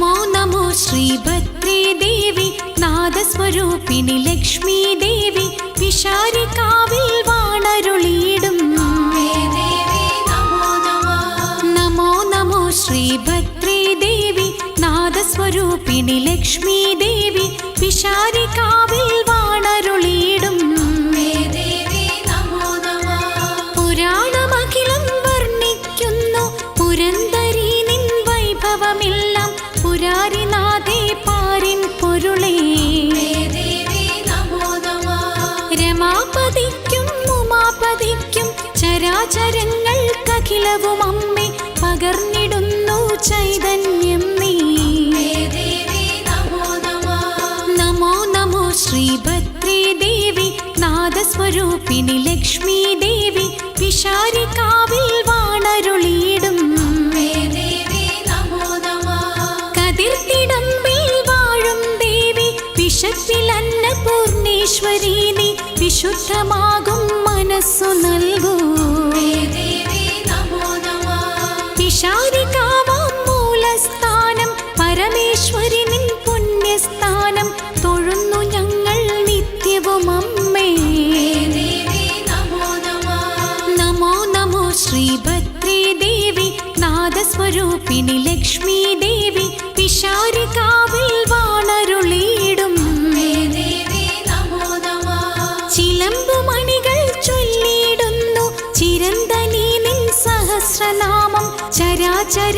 നമോ നമോ ശ്രീ ഭദ്രീദേവി നാദസ്വരൂപിണി ലക്ഷ്മീദേവി ദേവി വിശാരിക്കാവിൽ വാണരുളിയിടും നമോ നമോ ശ്രീ ഭദ്രീദേവി നാദസ്വരൂപിണി ലക്ഷ്മീദേവി ദേവി ചരാചരങ്ങൾക്കഖിലവും അമ്മേ പകർന്നിടുന്നു ചൈതന്യം നീ. നമോ നമോ ശ്രീഭദ്രേ ദേവി നാദസ്വരൂപിണി ലക്ഷ്മി ദേവി വിശാരികാവിൽ വാണരുളിയിടും. കതിർത്തിടമ്പിൽ വാഴും ദേവി വിശപ്പിൽ അന്നപൂർണേശ്വരി നീ വിശുദ്ധമാകും മനസ്സു നൽകൂ. നാദസ്വരൂപിണി ലക്ഷ്മി ദേവി വിശാരികാവിൽ വാണരുളിയിടും. ചിലമ്പുമണികൾ ചൊല്ലിയിടുന്നു. ചിരന്തനീ നിൻ സഹസ്രനാമം ചരാചര